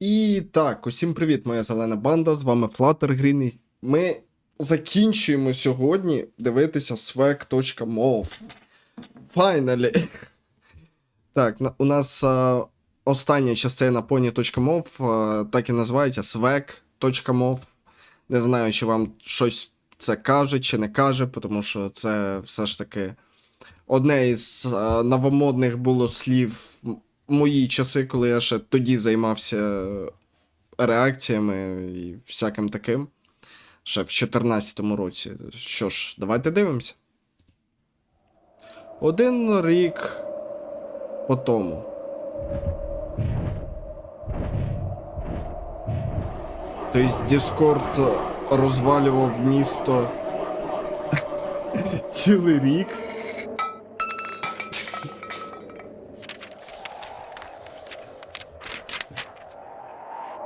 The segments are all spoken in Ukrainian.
І так, усім привіт, моя зелена банда, з вами Green. Ми закінчуємо сьогодні дивитися swag.mov. Finally. Так, у нас а, остання частина pony.mov, а, так і називається swag.mov. Не знаю, чи вам щось це каже чи не каже, тому що це все ж таки одне із а, новомодних було слів мої часи, коли я ще тоді займався реакціями і всяким таким. Ще в 14-му році. Що ж, давайте дивимося. Один рік по тому. Тобто Discord розвалював місто цілий рік.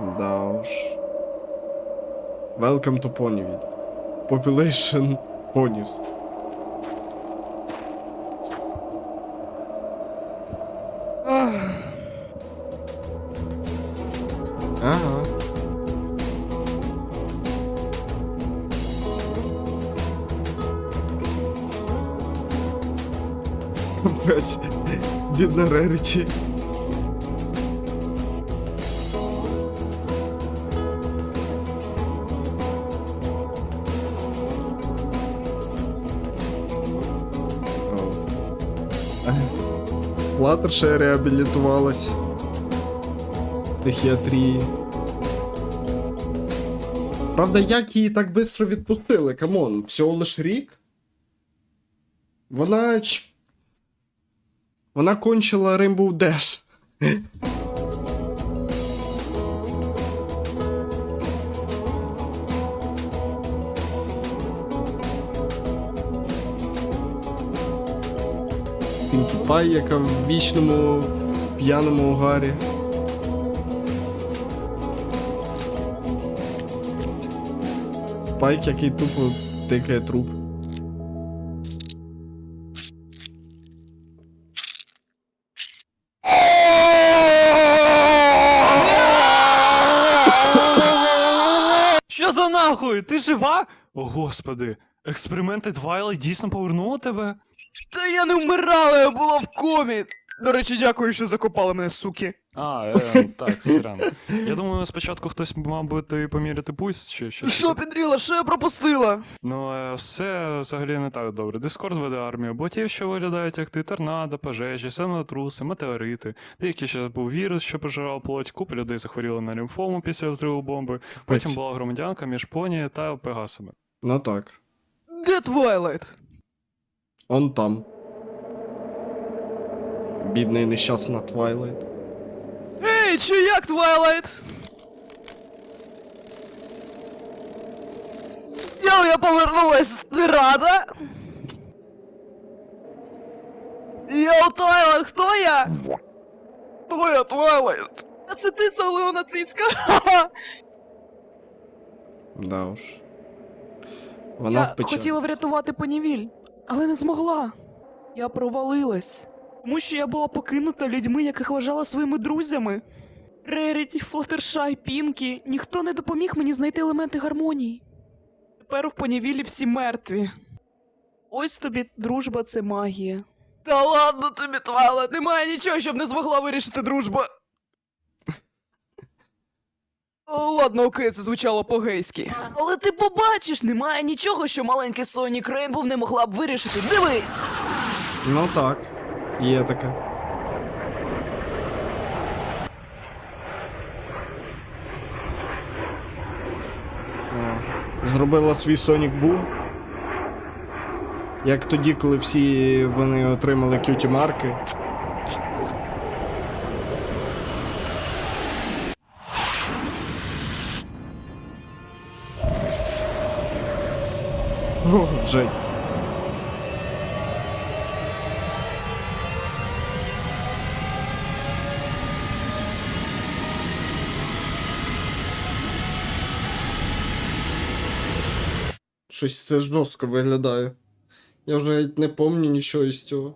Да уж. Welcome to Ponyville. Population Ponies. Ага. Блять, бідна Реріті. Платер ще реабілітувалась. в Психіатрії. Правда, як її так швидко відпустили? Камон, всього лиш рік? Вона. Вона кончила Rainbow Dash. Пай, яка в вічному п'яному угарі. Спайк, який тупо тикає труп. Що за нахуй? Ти жива? О, господи, експерименти Твайлайт дійсно повернули тебе? Та я не вмирала, я була в комі. До речі, дякую, що закопали мене, суки. А, е, так, сорян. Я думаю, спочатку хтось мав би ти поміряти пульс чи щось. Що підріла, що я пропустила? Ну, е, все взагалі не так добре. Дискорд веде армію ботів, що виглядають як ти, торнадо, пожежі, землетруси, метеорити. Деякий час був вірус, що пожирав плоть, купа людей захворіли на лімфому після взриву бомби. Потім була громадянка між поні та пегасами. Ну так. Де Твайлайт? Он там. Бідний нещасна Твайлайт. Ей, чи як Твайлайт? Йоу, я повернулась, ти рада? Йоу, Твайлайт, хто я? Хто я, Твайлайт? А це ти, Солеона Цицька? Да уж. Вона Я в печалі. хотіла врятувати понівіль, але не змогла. Я провалилась. Тому що я була покинута людьми, яких вважала своїми друзями. Реріті, Флаттершай, Пінкі. Ніхто не допоміг мені знайти елементи гармонії. Тепер в понівілі всі мертві. Ось тобі дружба це магія. Та ладно тобі, Твайла, немає нічого, щоб не змогла вирішити дружба. Ладно, окей, це звучало по-гейськи. Але ти побачиш, немає нічого, що маленький Сонік Рейнбов не могла б вирішити. Дивись! Ну так. Є таке. Зробила свій Sonic Boom. Як тоді, коли всі вони отримали кюті марки. О, жесть. Щось це жорстко виглядає. Я вже навіть не пам'ятаю нічого із цього.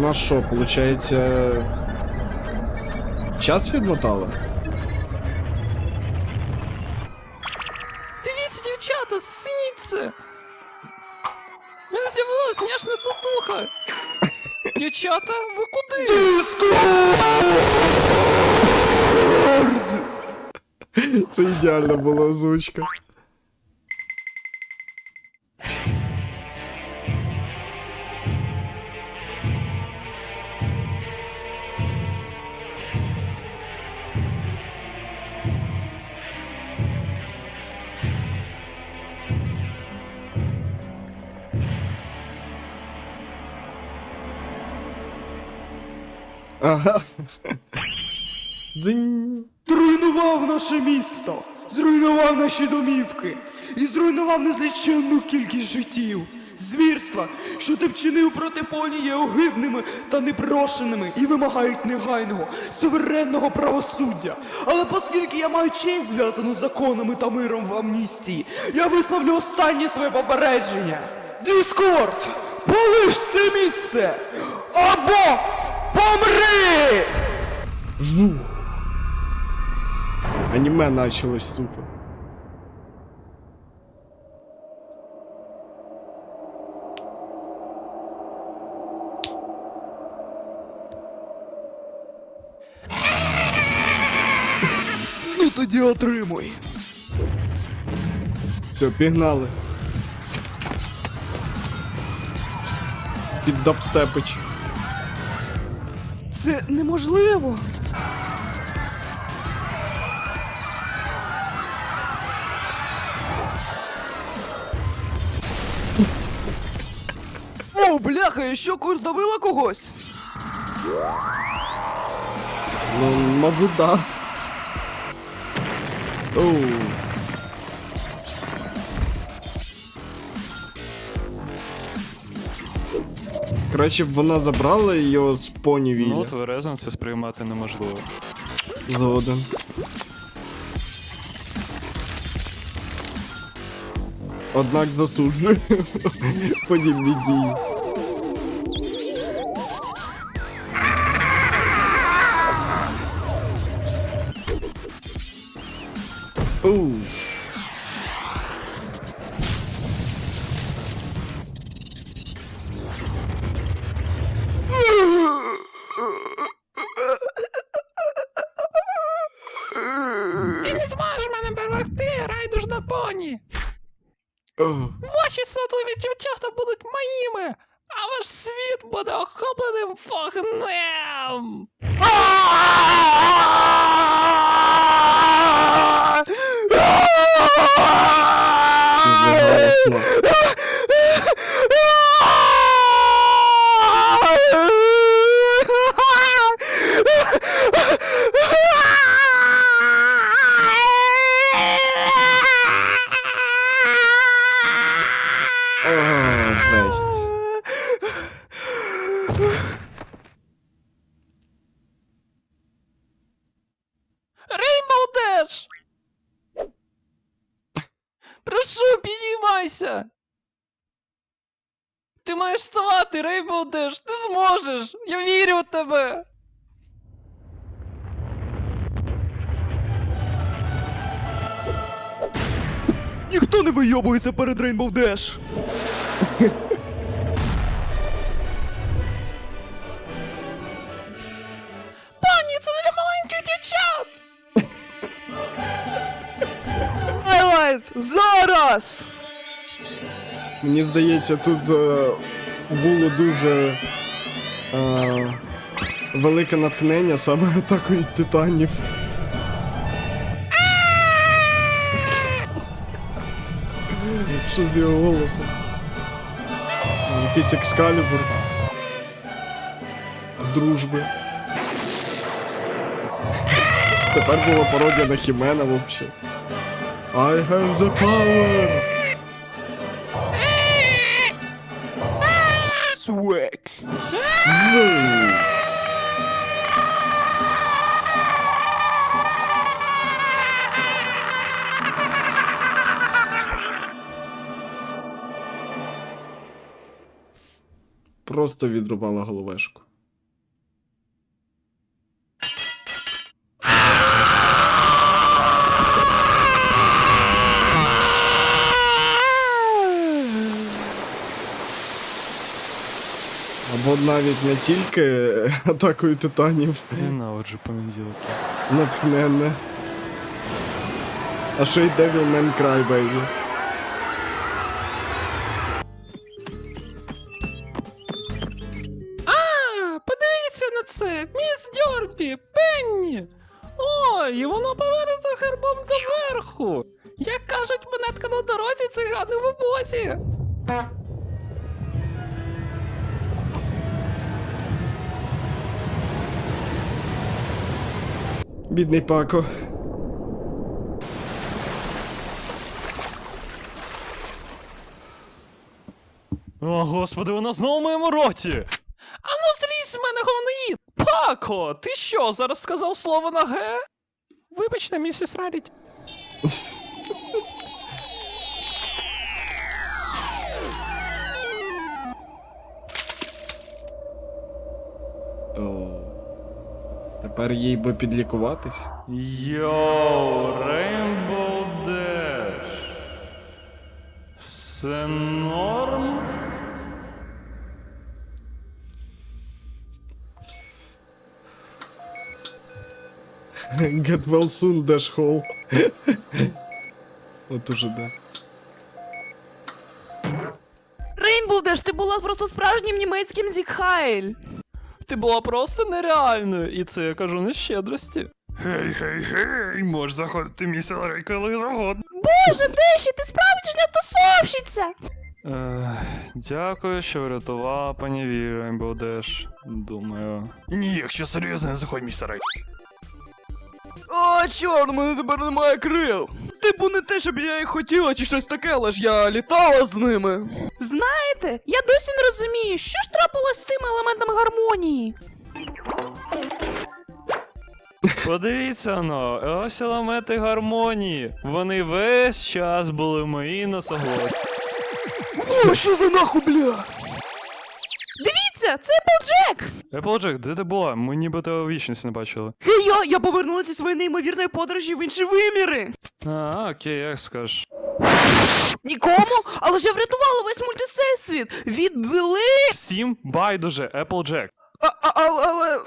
Вона що, виходить, час відмотала? Дивіться, дівчата, синіться! У мене з'явилась няшна татуха! Дівчата, ви куди? Це ідеальна була озвучка. Наше місто, зруйнував наші домівки і зруйнував незліченну кількість життів. Звірства, що ти вчинив проти поні, є огидними та непрошеними і вимагають негайного, суверенного правосуддя. Але оскільки я маю честь зв'язану з законами та миром в амністії, я висловлю останнє своє попередження. Діскорд! Полиш це місце! Або помри! Жну. Аніме началось тупо. Ну тоді отримуй. Все, пігнали. Під дабстепич. Це неможливо! О, бляха, і що курс давила когось? Ну, мабуть, да. Оу. Коротше, вона забрала його з поні Ну, тверезом це сприймати неможливо. Згоден. Однак засуджую подібні дії. Оу. Ваші садливі дівчата будуть моїми, а ваш світ буде охопленим вогнем! Жесть. Рейнбоу Деш! Прошу, підіймайся! Ти маєш вставати, Рейнбоу Деш! Ти зможеш! Я вірю в тебе! Ніхто не вийобується перед Rainbow Dash. Пані, це для маленьких дівчат! Хайлайт! Зараз! Мені здається, тут е, було дуже е, велике натхнення саме атакою титанів. Що з його голосом? Якийсь екскалібур. Дружби. Тепер була пародія на Хімена вообще. I have the power! Просто відрубала головешку. Або навіть не тільки атакою титанів Ненавиджу понеділки. натхненне. А ще й Devil May Cry, це! Міс Дьорпі, Пенні! Ой, і воно повернуто гербом доверху! Як кажуть, монетка на дорозі цигани в оботі! Бідний Пако. О, господи, вона знову в моєму роті! Ану, злізь з мене, Пако, ти що, зараз сказав слово на Г? Вибачте, місіс Раріті. О. Тепер їй би підлікуватись. Йоу, Рейнбоу Деш. Все норм? Get well soon, Dash Hole. От уже да. Рейнбоу Деш, ти була просто справжнім німецьким Зікхайль. Ти була просто нереальною, і це я кажу не з щедрості. Гей, гей, гей, можеш заходити в мій селерей коли завгодно. Боже, Деші, ти справжня тусовщиця! Е, дякую, що врятувала пані Ві, Рейнбоу Деш. Думаю. Ні, якщо серйозно, не заходь в мій сарай. О, чорт, мене тепер немає крил. Типу не те, щоб я їх хотіла чи щось таке, але ж я літала з ними. Знаєте, я досі не розумію, що ж трапилось з тими елементами гармонії. Подивіться но, ось елементи гармонії. Вони весь час були мої носоглотці. О, що за нахуй, бля? Дивіться, це Applejack! Еплджек, де ти була? Ми нібито вічність не бачили. Гей, я, я повернулася зі своєї неймовірної подорожі в інші виміри. А, окей, як скажеш. Нікому, але ж я врятувала весь мультисесвіт від вели. Всім байдуже, Еплджек. Але.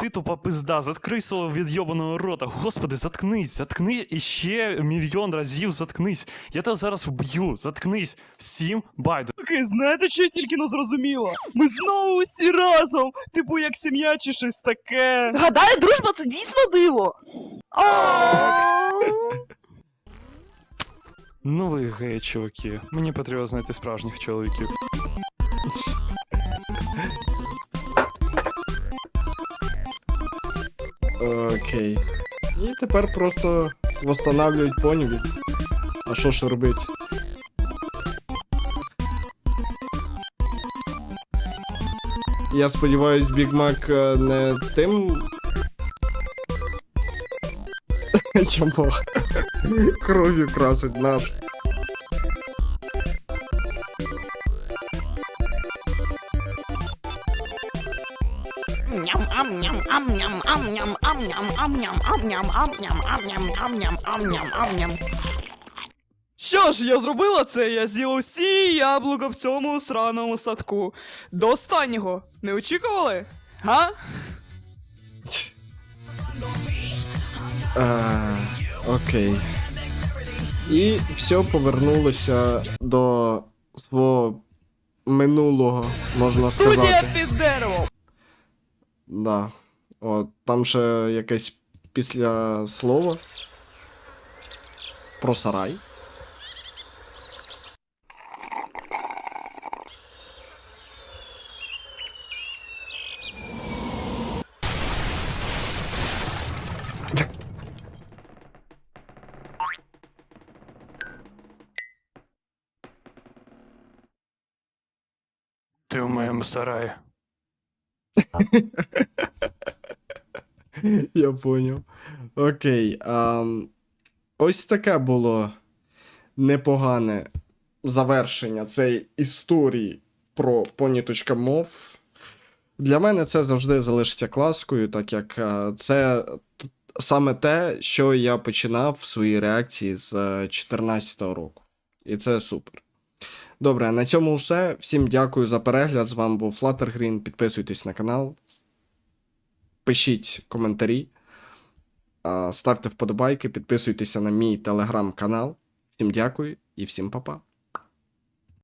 Ти тупа пизда, заткрий свого відйобаного рота. Господи, заткнись, заткнись і ще мільйон разів заткнись. Я тебе зараз вб'ю, заткнись. Всім байдуже. Окей, знаєте, що я тільки не зрозуміла? Ми знову усі разом, типу як сім'я чи щось таке. Гадаю, дружба це дійсно диво. Ну ви гей, чуваки. Мені потрібно знайти справжніх чоловіків. Окей. І тепер просто восстанавлюють поніві. А що ж робить? Я сподіваюсь, Біг Мак е, не тим. Чому? Кров'ю красить наш. Ням ам ням ам ням ам ням ам ням Що ж, я зробила це, я з'їла усі яблука в цьому сраному садку. До останнього. Не очікували? Га? А, окей. І все повернулося до свого минулого, можна сказати. Студія під деревом. Да. От, там ще якесь після слова. Про сарай. Ти в моєму сараї. Я поняв. Окей. ам, ось таке було непогане завершення цієї історії про pony.mov. Для мене це завжди залишиться класкою, так як е, це саме те, що я починав в своїй реакції з 2014 року. І це супер. Добре, на цьому все. Всім дякую за перегляд. З вами був Fluttergreen. Підписуйтесь на канал, пишіть коментарі, ставте вподобайки, підписуйтеся на мій телеграм-канал. Всім дякую і всім па-па.